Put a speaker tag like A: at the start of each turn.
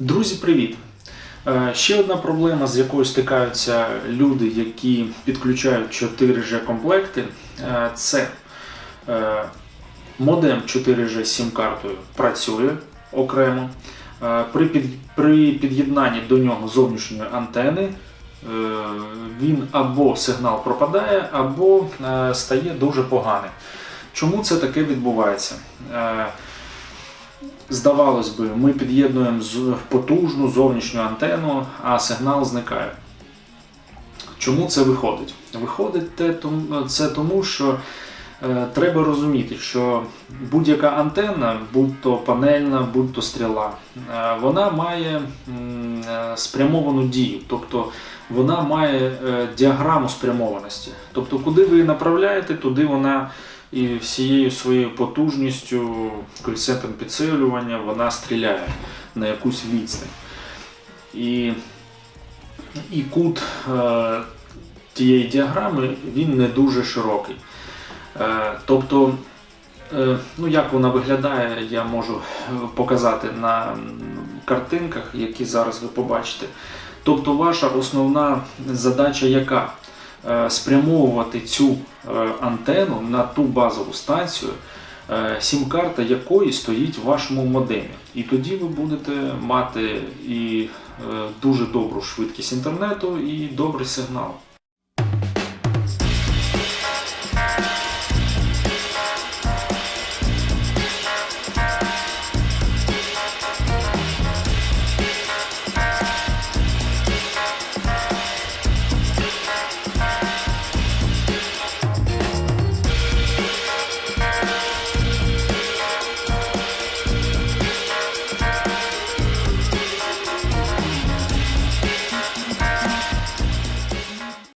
A: Друзі, привіт! Е, Ще одна проблема, з якою стикаються люди, які підключають 4G комплекти, е, це е, модем 4G сім-картою працює окремо. При, під, при під'єднанні до нього зовнішньої антени він або сигнал пропадає, або стає дуже поганим. Чому це таке відбувається? Здавалось би, ми під'єднуємо потужну зовнішню антенну, а сигнал зникає. Чому це виходить? Виходить це тому, що е, треба розуміти, що будь-яка антенна, будь то панельна, будь то стріла, е, вона має е, спрямовану дію, тобто вона має діаграму спрямованості. Тобто, куди ви її направляєте, туди вона і всією своєю потужністю, коефіцієнтом підсилювання вона стріляє на якусь відстань. І, і кут е, тієї діаграми він не дуже широкий. Е, тобто, е, ну як вона виглядає, я можу е, показати на картинках, які зараз ви побачите. Тобто, ваша основна задача яка? Е, спрямовувати цю е, антенну на ту базову станцію, е, сім-карта якої стоїть в вашому модемі. І тоді ви будете мати і дуже добру швидкість інтернету, і добрий сигнал.